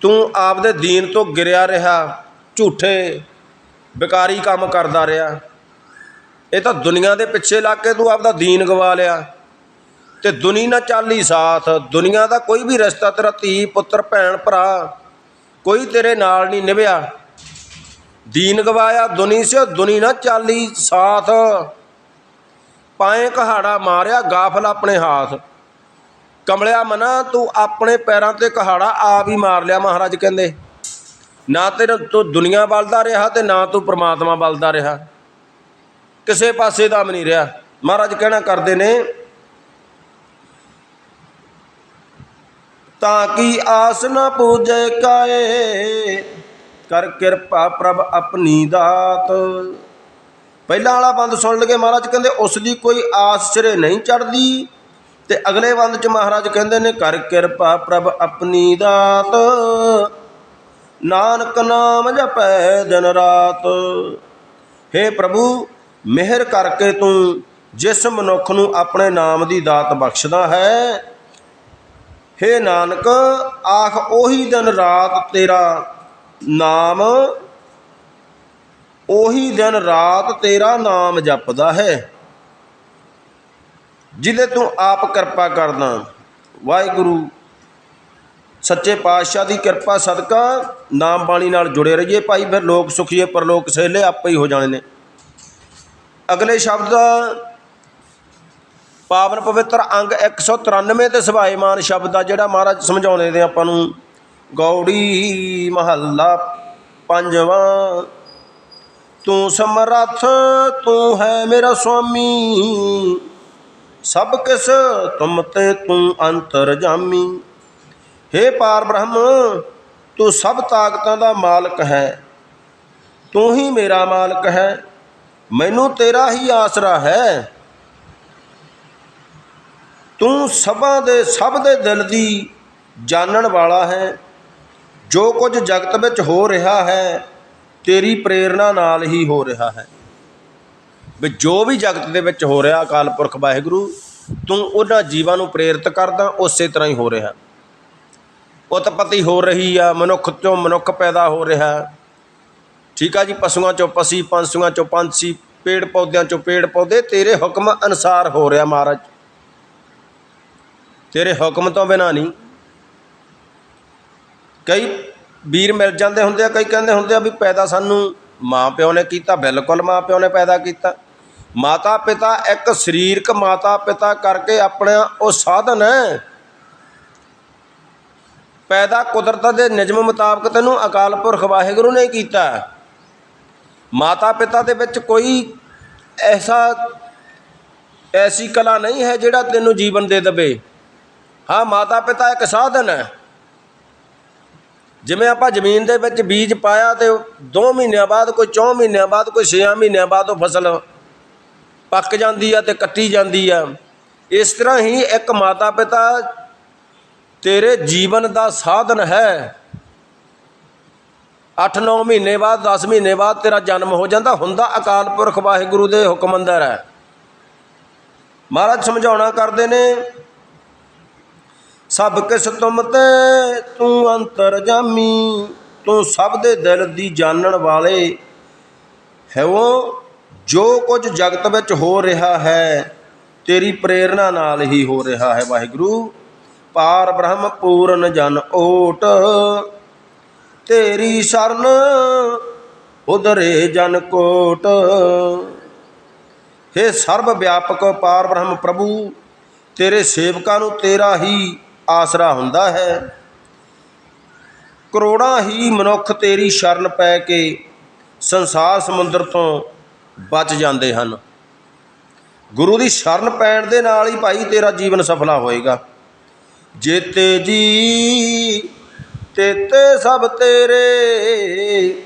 ਤੂੰ ਆਪਦੇ ਦੀਨ ਤੋਂ ਗਿਰਿਆ ਰਿਹਾ, ਝੂਠੇ ਬੇਕਾਰੀ ਕੰਮ ਕਰਦਾ ਰਿਹਾ। ਇਹ ਤਾਂ ਦੁਨੀਆ ਦੇ ਪਿੱਛੇ ਲੱਗ ਕੇ ਤੂੰ ਆਪਦਾ ਦੀਨ ਗਵਾ ਲਿਆ। ਤੇ ਦੁਨੀ ਨਾ ਚਾਲੀ ਸਾਥ, ਦੁਨੀਆ ਦਾ ਕੋਈ ਵੀ ਰਿਸ਼ਤਾ, ਤੇਰਾ ਧੀ, ਪੁੱਤਰ, ਭੈਣ, ਭਰਾ ਕੋਈ ਤੇਰੇ ਨਾਲ ਨਹੀਂ ਨਿਭਿਆ। ਦੀਨ ਗਵਾਇਆ ਦੁਨੀ ਸੇ ਦੁਨੀ ਨਾ ਚਾਲੀ ਸਾਥ। ਪਾਏ ਕਹਾੜਾ ਮਾਰਿਆ ਗਾਫਲ ਆਪਣੇ ਹਾਥ। ਕਮਲਿਆ ਮਨਾ, ਤੂੰ ਆਪਣੇ ਪੈਰਾਂ ਤੇ ਕਹਾੜਾ ਆਪ ਹੀ ਮਾਰ ਲਿਆ ਮਹਾਰਾਜ ਕਹਿੰਦੇ। ਨਾ ਤੇਰਾ ਤੂੰ ਦੁਨੀਆ ਬਲਦਾ ਰਿਹਾ ਤੇ ਨਾ ਤੂੰ ਪ੍ਰਮਾਤਮਾ ਬਲਦਾ ਰਿਹਾ। ਕਿਸੇ ਪਾਸੇ ਦਾ ਵੀ ਨਹੀਂ ਰਿਹਾ। ਮਹਾਰਾਜ ਕਹਿਣਾ ਕਰਦੇ ਨੇ, ਤਾਂ ਕੀ ਆਸ ਨਾ ਪੂਜੈ ਕਾਏ। ਕਰ ਕਿਰਪਾ ਪ੍ਰਭ ਆਪਣੀ ਦਾਤ। ਪਹਿਲਾਂ ਵਾਲਾ ਬੰਦ ਸੁਣ ਲਗੇ ਮਹਾਰਾਜ, ਕਹਿੰਦੇ ਉਸ ਦੀ ਕੋਈ ਆਸਰੇ ਨਹੀਂ ਚੜਦੀ ਤੇ ਅਗਲੇ ਬੰਦ ਚ ਮਹਾਰਾਜ ਕਹਿੰਦੇ ਨੇ, ਕਰ ਕਿਰਪਾ ਪ੍ਰਭ ਆਪਣੀ ਦਾਤ। ਨਾਨਕ ਨਾਮ ਜਪੈ ਦਿਨ ਰਾਤ। हे ਪ੍ਰਭੂ, ਮਿਹਰ ਕਰਕੇ ਤੂੰ ਜਿਸ ਮਨੁੱਖ ਨੂੰ ਆਪਣੇ ਨਾਮ ਦੀ ਦਾਤ ਬਖਸ਼ਦਾ ਹੈ। ਹੇ ਨਾਨਕ, ਆਖ ਉਹੀ ਦਿਨ ਰਾਤ ਤੇਰਾ ਨਾਮ ਉਹੀ ਦਿਨ ਰਾਤ ਤੇਰਾ ਨਾਮ ਜਪਦਾ ਹੈ, ਜਿਹਦੇ ਤੂੰ ਆਪ ਕਿਰਪਾ ਕਰਦਾ ਵਾਹਿਗੁਰੂ, ਸੱਚੇ ਪਾਤਸ਼ਾਹ ਦੀ ਕਿਰਪਾ ਸਦਕਾ ਨਾਮ ਬਾਣੀ ਨਾਲ ਜੁੜੇ ਰਹੀਏ ਭਾਈ, ਫਿਰ ਲੋਕ ਸੁਖੀਏ, ਪਰਲੋਕ ਸਹੇਲੇ ਆਪੇ ਹੀ ਹੋ ਜਾਣੇ ਨੇ। ਅਗਲੇ ਸ਼ਬਦ, ਪਾਵਨ ਪਵਿੱਤਰ ਅੰਗ 193 ਤੇ ਸਭਾਏਮਾਨ ਸ਼ਬਦ ਆ, ਜਿਹੜਾ ਮਹਾਰਾਜ ਸਮਝਾਉਂਦੇ ਨੇ ਆਪਾਂ ਨੂੰ। ਗੌੜੀ ਮਹੱਲਾ ਪੰਜਵਾਂ। ਤੂੰ ਸਮਰੱਥ, ਤੂੰ ਹੈ ਮੇਰਾ ਸੁਆਮੀ। ਸਭ ਕਿਸ ਤੁਮ ਤੇ ਤੂੰ ਅੰਤਰ ਜਾਮੀ। ਹੇ ਪਾਰ ਬ੍ਰਹਮ, ਤੂੰ ਸਭ ਤਾਕਤਾਂ ਦਾ ਮਾਲਕ ਹੈ। ਤੂੰ ਹੀ ਮੇਰਾ ਮਾਲਕ ਹੈ। ਮੈਨੂੰ ਤੇਰਾ ਹੀ ਆਸਰਾ ਹੈ। ਤੂੰ ਸਭਾਂ ਦੇ ਸਭ ਦੇ ਦਿਲ ਦੀ ਜਾਣਨ ਵਾਲਾ ਹੈ। ਜੋ ਕੁਝ ਜਗਤ ਵਿੱਚ ਹੋ ਰਿਹਾ ਹੈ, ਤੇਰੀ ਪ੍ਰੇਰਣਾ ਨਾਲ ਹੀ ਹੋ ਰਿਹਾ ਹੈ। ਵੀ ਜੋ ਵੀ ਜਗਤ ਦੇ ਵਿੱਚ ਹੋ ਰਿਹਾ, ਅਕਾਲ ਪੁਰਖ ਵਾਹਿਗੁਰੂ, ਤੂੰ ਉਹਨਾਂ ਜੀਵਾਂ ਨੂੰ ਪ੍ਰੇਰਿਤ ਕਰਦਾ, ਉਸੇ ਤਰ੍ਹਾਂ ਹੀ ਹੋ ਰਿਹਾ। ਉਤਪਤੀ ਹੋ ਰਹੀ ਆ, ਮਨੁੱਖ ਤੋਂ ਮਨੁੱਖ ਪੈਦਾ ਹੋ ਰਿਹਾ। ਠੀਕ ਆ ਜੀ, ਪਸ਼ੂਆਂ ਚੋਂ ਪਸੀ, ਪੰਛੀਆਂ ਚੋਂ ਪੰਛੀ, ਪੇੜ ਪੌਦਿਆਂ ਚੋਂ ਪੇੜ ਪੌਦੇ, ਤੇਰੇ ਹੁਕਮ ਅਨੁਸਾਰ ਹੋ ਰਿਹਾ ਮਹਾਰਾਜ। ਤੇਰੇ ਹੁਕਮ ਤੋਂ ਬਿਨਾ ਨਹੀਂ। ਕਈ ਵੀਰ ਮਿਲ ਜਾਂਦੇ ਹੁੰਦੇ ਆ, ਕਈ ਕਹਿੰਦੇ ਹੁੰਦੇ ਆ ਵੀ ਪੈਦਾ ਸਾਨੂੰ ਮਾਂ ਪਿਓ ਨੇ ਕੀਤਾ, ਬਿਲਕੁਲ ਮਾਂ ਪਿਓ ਨੇ ਪੈਦਾ ਕੀਤਾ। ਮਾਤਾ ਪਿਤਾ ਇੱਕ ਸਰੀਰਕ ਮਾਤਾ ਪਿਤਾ ਕਰਕੇ ਆਪਣਾ ਉਹ ਸਾਧਨ ਹੈ। ਪੈਦਾ ਕੁਦਰਤ ਦੇ ਨਿਯਮ ਮੁਤਾਬਕ ਤੈਨੂੰ ਅਕਾਲ ਪੁਰਖ ਵਾਹਿਗੁਰੂ ਨੇ ਕੀਤਾ। ਮਾਤਾ ਪਿਤਾ ਦੇ ਵਿੱਚ ਕੋਈ ਐਸਾ, ਐਸੀ ਕਲਾ ਨਹੀਂ ਹੈ ਜਿਹੜਾ ਤੈਨੂੰ ਜੀਵਨ ਦੇ ਦੇਵੇ। ਹਾਂ, ਮਾਤਾ ਪਿਤਾ ਇੱਕ ਸਾਧਨ ਹੈ। ਜਿਵੇਂ ਆਪਾਂ ਜ਼ਮੀਨ ਦੇ ਵਿੱਚ ਬੀਜ ਪਾਇਆ ਤੇ 2 ਮਹੀਨਿਆਂ ਬਾਅਦ, ਕੋਈ 4 ਮਹੀਨਿਆਂ ਬਾਅਦ, ਕੋਈ 6 ਮਹੀਨਿਆਂ ਬਾਅਦ ਉਹ ਫਸਲ ਪੱਕ ਜਾਂਦੀ ਆ ਤੇ ਕੱਟੀ ਜਾਂਦੀ ਆ। ਇਸ ਤਰ੍ਹਾਂ ਹੀ ਇੱਕ ਮਾਤਾ ਪਿਤਾ ਤੇਰੇ ਜੀਵਨ ਦਾ ਸਾਧਨ ਹੈ। 8-9 ਮਹੀਨੇ ਬਾਅਦ 10 ਮਹੀਨੇ ਬਾਅਦ ਤੇਰਾ ਜਨਮ ਹੋ ਜਾਂਦਾ, ਹੁੰਦਾ ਅਕਾਲ ਪੁਰਖ ਵਾਹਿਗੁਰੂ ਦੇ ਹੁਕਮ ਅੰਦਰ ਹੈ। ਮਹਾਰਾਜ ਸਮਝਾਉਣਾ ਕਰਦੇ ਨੇ ਸਭ ਕਿਸ ਤੁਮ ਤੇ ਤੂੰ ਅੰਤਰ ਜਾਮੀ, ਤੂੰ ਸਭ ਦੇ ਦਿਲ ਦੀ ਜਾਣਨ ਵਾਲੇ। ਹੈ ਉਹ ਜੋ ਕੁਝ ਜਗਤ ਵਿੱਚ ਹੋ ਰਿਹਾ ਹੈ, ਤੇਰੀ ਪ੍ਰੇਰਣਾ ਨਾਲ ਹੀ ਹੋ ਰਿਹਾ ਹੈ ਵਾਹਿਗੁਰੂ। ਪਾਰ ਬ੍ਰਹਮ ਪੂਰਨ ਜਨ ਓਟ, ਤੇਰੀ ਸ਼ਰਨ ਉਦਰੇ ਜਨ ਕੋਟ। हे ਸਰਬ ਵਿਆਪਕ ਪਾਰ ਬ੍ਰਹਮ ਪ੍ਰਭੂ, ਤੇਰੇ ਸੇਵਕਾਂ ਨੂੰ ਤੇਰਾ ਹੀ ਆਸਰਾ ਹੁੰਦਾ ਹੈ। ਕਰੋੜਾਂ ਹੀ ਮਨੁੱਖ ਤੇਰੀ ਸ਼ਰਨ ਪੈ ਕੇ ਸੰਸਾਰ ਸਮੁੰਦਰ ਤੋਂ ਬਚ ਜਾਂਦੇ ਹਨ। ਗੁਰੂ ਦੀ ਸ਼ਰਨ ਪੈਣ ਦੇ ਨਾਲ ਹੀ ਭਾਈ ਤੇਰਾ ਜੀਵਨ ਸਫਲਾ ਹੋਏਗਾ। ਜੇਤੇ ਜੀ, ਤੇਤੇ ਸਭ ਤੇਰੇ,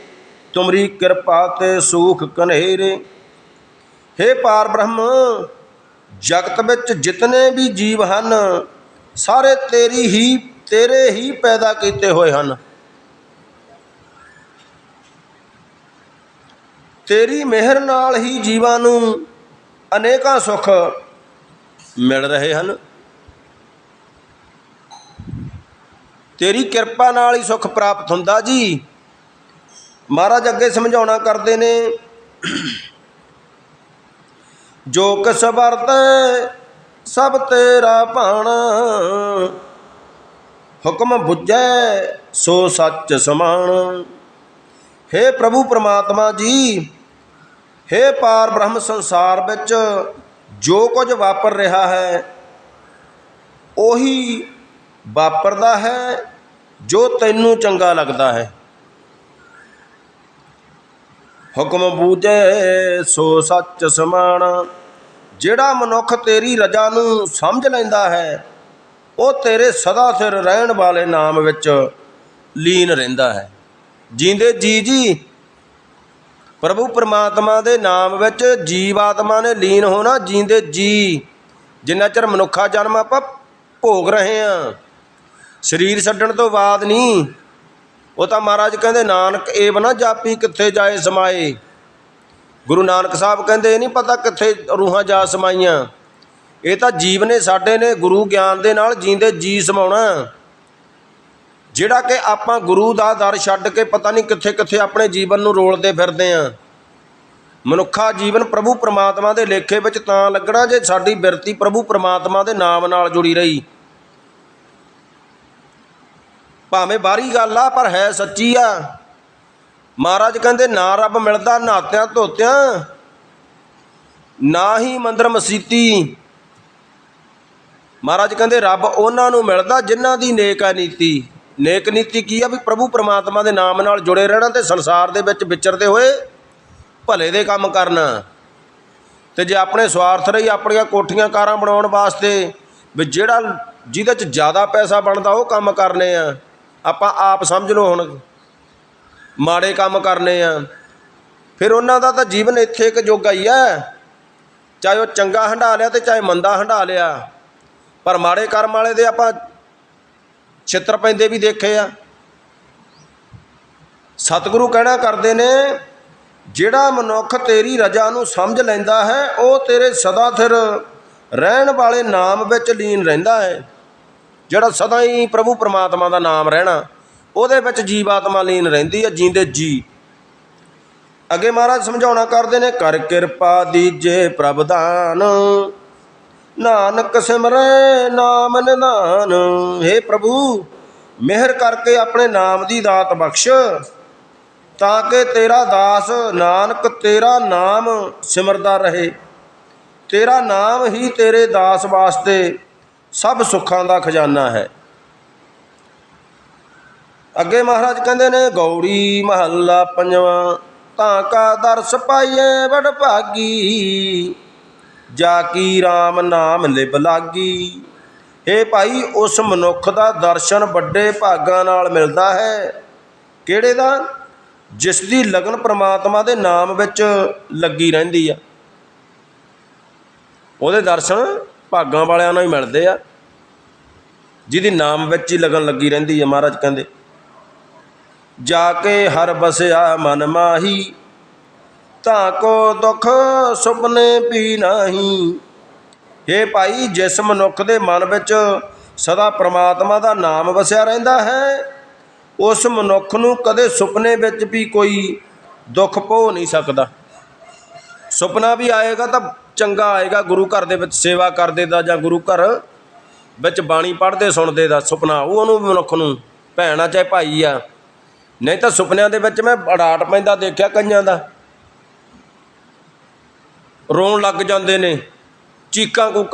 ਤੁਮਰੀ ਕਿਰਪਾ ਤੇ ਸੂਖ ਕਨੇਰੇ हे ਪਾਰ ਬ੍ਰਹਮ, ਜਗਤ ਵਿੱਚ ਜਿਤਨੇ ਵੀ ਜੀਵ ਹਨ ਸਾਰੇ ਤੇਰੀ ਹੀ, ਤੇਰੇ ਹੀ ਪੈਦਾ ਕੀਤੇ ਹੋਏ ਹਨ। ਤੇਰੀ ਮਿਹਰ ਨਾਲ ਹੀ ਜੀਵਾਂ ਨੂੰ ਅਨੇਕਾਂ ਸੁੱਖ ਮਿਲ ਰਹੇ ਹਨ। ਤੇਰੀ ਕਿਰਪਾ ਨਾਲ ਹੀ ਸੁੱਖ ਪ੍ਰਾਪਤ ਹੁੰਦਾ ਜੀ। ਮਹਾਰਾਜ ਅੱਗੇ ਸਮਝਾਉਣਾ ਕਰਦੇ ਨੇ, ਜੋ ਕਿਸ ਵਰਤੈ ਸਭ ਤੇਰਾ ਭਾਣਾ। ਹੁਕਮ ਬੁੱਝੈ, ਸੋ ਸੱਚ ਸਮਾਣ। हे ਪ੍ਰਭੂ ਪ੍ਰਮਾਤਮਾ ਜੀ हे ਪਾਰ ਬ੍ਰਹਮ ਸੰਸਾਰ ਵਿੱਚ ਜੋ ਕੁਝ ਵਾਪਰ ਰਿਹਾ ਹੈ, ਉਹੀ ਵਾਪਰਦਾ ਹੈ ਜੋ ਤੈਨੂੰ ਚੰਗਾ ਲੱਗਦਾ ਹੈ। ਹੁਕਮ ਬੂਝੇ, ਸੋ ਸੱਚ ਸਮਾਨ ਜਿਹੜਾ ਮਨੁੱਖ ਤੇਰੀ ਰਜਾ ਨੂੰ ਸਮਝ ਲੈਂਦਾ ਹੈ, ਉਹ ਤੇਰੇ ਸਦਾ ਸਿਰ ਰਹਿਣ ਵਾਲੇ ਨਾਮ ਵਿੱਚ ਲੀਨ ਰਹਿੰਦਾ ਹੈ। ਜੀਂਦੇ ਜੀ ਜੀ, ਪ੍ਰਭੂ ਪਰਮਾਤਮਾ ਦੇ ਨਾਮ ਵਿੱਚ ਜੀਵ ਆਤਮਾ ਨੇ ਲੀਨ ਹੋਣਾ, ਜੀਂਦੇ ਜੀ, ਜਿੰਨਾ ਚਿਰ ਮਨੁੱਖਾ ਜਨਮ ਆਪਾਂ ਭੋਗ ਰਹੇ ਆ ਸਰੀਰ ਛੱਡਣ ਤੋਂ ਬਾਅਦ ਨਹੀਂ ਉਹ ਤਾਂ ਮਹਾਰਾਜ ਕਹਿੰਦੇ, ਨਾਨਕ ਏਵ ਨਾ ਜਾਪੀ ਕਿੱਥੇ ਜਾਏ ਸਮਾਏ। ਗੁਰੂ ਨਾਨਕ ਸਾਹਿਬ ਕਹਿੰਦੇ, ਇਹ ਨਹੀਂ ਪਤਾ ਕਿੱਥੇ ਰੂਹਾਂ ਜਾ ਸਮਾਈਆਂ। ਇਹ ਤਾਂ ਜੀਵ ਨੇ, ਸਾਡੇ ਨੇ ਗੁਰੂ ਗਿਆਨ ਦੇ ਨਾਲ ਜੀਂਦੇ ਜੀ ਸਮਾਉਣਾ। ਜਿਹੜਾ ਕਿ ਆਪਾਂ ਗੁਰੂ ਦਾ ਦਰ ਛੱਡ ਕੇ ਪਤਾ ਨਹੀਂ ਕਿੱਥੇ ਕਿੱਥੇ ਆਪਣੇ ਜੀਵਨ ਨੂੰ ਰੋਲਦੇ ਫਿਰਦੇ ਆਂ। ਮਨੁੱਖਾ ਜੀਵਨ ਪ੍ਰਭੂ ਪ੍ਰਮਾਤਮਾ ਦੇ ਲੇਖੇ ਵਿੱਚ ਤਾਂ ਲੱਗਣਾ ਜੇ ਸਾਡੀ ਬਿਰਤੀ ਪ੍ਰਭੂ ਪ੍ਰਮਾਤਮਾ ਦੇ ਨਾਮ ਨਾਲ ਜੁੜੀ ਰਹੀ। ਭਾਵੇਂ ਬਾਹਰੀ ਗੱਲ ਆ, ਪਰ ਹੈ ਸੱਚੀ ਆ। ਮਹਾਰਾਜ ਕਹਿੰਦੇ, ਨਾ ਰੱਬ ਮਿਲਦਾ ਨਾਤਿਆਂ ਧੋਤਿਆਂ, ਨਾ ਹੀ ਮੰਦਰ ਮਸੀਤੀ। ਮਹਾਰਾਜ ਕਹਿੰਦੇ, ਰੱਬ ਉਹਨਾਂ ਨੂੰ ਮਿਲਦਾ ਜਿਨ੍ਹਾਂ ਦੀ ਨੇਕ ਆ ਨੀਤੀ। ਨੇਕ ਨੀਤੀ ਕੀ ਆ? ਵੀ ਪ੍ਰਭੂ ਪ੍ਰਮਾਤਮਾ ਦੇ ਨਾਮ ਨਾਲ ਜੁੜੇ ਰਹਿਣਾ ਤੇ ਸੰਸਾਰ ਦੇ ਵਿੱਚ ਵਿਚਰਦੇ ਹੋਏ ਭਲੇ ਦੇ ਕੰਮ ਕਰਨਾ। ਤੇ ਜੇ ਆਪਣੇ ਸਵਾਰਥ ਰਹੀ ਆਪਣੀਆਂ ਕੋਠੀਆਂ ਕਾਰਾਂ ਬਣਾਉਣ ਵਾਸਤੇ ਵੀ ਜਿਹੜਾ ਜਿਹਦੇ 'ਚ ਜ਼ਿਆਦਾ ਪੈਸਾ ਬਣਦਾ, ਉਹ ਕੰਮ ਕਰਨੇ ਆ। ਆਪਾਂ ਆਪ ਸਮਝ ਲਓ ਹੁਣ। ਮਾੜੇ ਕੰਮ ਕਰਨੇ ਆ। ਫਿਰ ਉਹਨਾਂ ਦਾ ਤਾਂ ਜੀਵਨ ਇੱਥੇ ਇੱਕ ਜੋਗਾ ਹੀ ਹੈ ਚਾਹੇ ਉਹ ਚੰਗਾ ਹੰਢਾ ਲਿਆ ਤੇ ਚਾਹੇ ਮੰਦਾ ਹੰਢਾ ਲਿਆ। ਪਰ ਮਾੜੇ ਕਰਮ ਵਾਲੇ ਦੇ ਆਪਾਂ ਛਿੱਤਰ ਪੈਂਦੇ ਵੀ ਦੇਖੇ ਆ। ਸਤਿਗੁਰੂ ਕਹਿਣਾ ਕਰਦੇ ਨੇ, ਜਿਹੜਾ ਮਨੁੱਖ ਤੇਰੀ ਰਜਾ ਨੂੰ ਸਮਝ ਲੈਂਦਾ ਹੈ, ਉਹ ਤੇਰੇ ਸਦਾ ਥਿਰ ਰਹਿਣ ਵਾਲੇ ਨਾਮ ਵਿੱਚ ਲੀਨ ਰਹਿੰਦਾ ਹੈ। ਜਿਹੜਾ ਸਦਾ ਹੀ ਪ੍ਰਭੂ ਪਰਮਾਤਮਾ ਦਾ ਨਾਮ ਰਹਿਣਾ। ਉਹਦੇ ਵਿੱਚ ਜੀਵਾਤਮਾ ਲੀਨ ਰਹਿੰਦੀ ਹੈ ਜੀਂਦੇ ਜੀ। ਅੱਗੇ ਮਹਾਰਾਜ ਸਮਝਾਉਣਾ ਕਰਦੇ ਨੇ, ਕਰ ਕਿਰਪਾ ਦੀਜੇ ਪ੍ਰਭ ਦਾਨ, ਨਾਨਕ ਸਿਮਰੈ ਨਾਮ ਨਿਧਾਨ हे ਪ੍ਰਭੂ, ਮਿਹਰ ਕਰਕੇ ਆਪਣੇ ਨਾਮ ਦੀ ਦਾਤ ਬਖਸ਼, ਤਾਂ ਕਿ ਤੇਰਾ ਦਾਸ ਨਾਨਕ ਤੇਰਾ ਨਾਮ ਸਿਮਰਦਾ ਰਹੇ। ਤੇਰਾ ਨਾਮ ਹੀ ਤੇਰੇ ਦਾਸ ਵਾਸਤੇ ਸਭ ਸੁੱਖਾਂ ਦਾ ਖਜ਼ਾਨਾ ਹੈ। ਅੱਗੇ ਮਹਾਰਾਜ ਕਹਿੰਦੇ ਨੇ, ਗੌੜੀ ਮਹੱਲਾ ਪੰਜਵਾਂ, ਤਾਂ ਕਾ ਦਰਸ ਪਾਈਏ ਵਡ ਭਾਗੀ, ਜਾ ਕੀ RAM ਨਾਮ ਲਿਬ ਲਾਗੀ। ਏ ਭਾਈ, ਉਸ ਮਨੁੱਖ ਦਾ ਦਰਸ਼ਨ ਵੱਡੇ ਭਾਗਾਂ ਨਾਲ ਮਿਲਦਾ ਹੈ। ਕਿਹੜੇ ਦਾ? ਜਿਸ ਦੀ ਲਗਨ ਪ੍ਰਮਾਤਮਾ ਦੇ ਨਾਮ ਵਿੱਚ ਲੱਗੀ ਰਹਿੰਦੀ ਆ। ਉਹਦੇ ਦਰਸ਼ਨ ਭਾਗਾਂ ਵਾਲਿਆਂ ਨੂੰ ਹੀ ਮਿਲਦੇ ਆ। ਜਿਹਦੀ ਨਾਮ ਵਿੱਚ ਹੀ ਲਗਨ ਲੱਗੀ ਰਹਿੰਦੀ ਹੈ ਮਹਾਰਾਜ ਕਹਿੰਦੇ। ਜਾ ਕੇ ਹਰ ਬਸਿਆ ਮਨ ਮਾਹੀ। ਤਾਂ ਕੋ ਦੁਖ ਸੁਪਨੇ ਵੀ ਨਹੀਂ। ਇਹ ਭਾਈ, ਜਿਸ ਮਨੁੱਖ ਦੇ ਮਨ ਵਿੱਚ ਸਦਾ ਪ੍ਰਮਾਤਮਾ ਦਾ ਨਾਮ ਵਸਿਆ ਰਹਿੰਦਾ ਹੈ, ਉਸ ਮਨੁੱਖ ਨੂੰ ਕਦੇ ਸੁਪਨੇ ਵਿੱਚ ਵੀ ਕੋਈ ਦੁੱਖ ਭੋ ਨਹੀਂ ਸਕਦਾ। ਸੁਪਨਾ ਵੀ ਆਏਗਾ ਤਾਂ ਚੰਗਾ ਆਏਗਾ, ਗੁਰੂ ਘਰ ਦੇ ਵਿੱਚ ਸੇਵਾ ਕਰਦੇ ਦਾ ਜਾਂ ਗੁਰੂ ਘਰ ਵਿੱਚ ਬਾਣੀ ਪੜ੍ਹਦੇ ਸੁਣਦੇ ਦਾ ਸੁਪਨਾ ਉਹ ਉਹਨੂੰ ਮਨੁੱਖ ਨੂੰ ਭੈਣਾ ਚਾਹੇ ਭਾਈ ਆ ਨਹੀਂ ਤਾਂ ਸੁਪਨਿਆਂ ਦੇ ਵਿੱਚ ਮੈਂ ਅੜਾਟ ਪੈਂਦਾ ਦੇਖਿਆ ਕਈਆਂ ਦਾ। ਰੋਣ ਲੱਗ ਜਾਂਦੇ ਨੇ। ਚੀਕਾਂ ਕੂਕਾਂ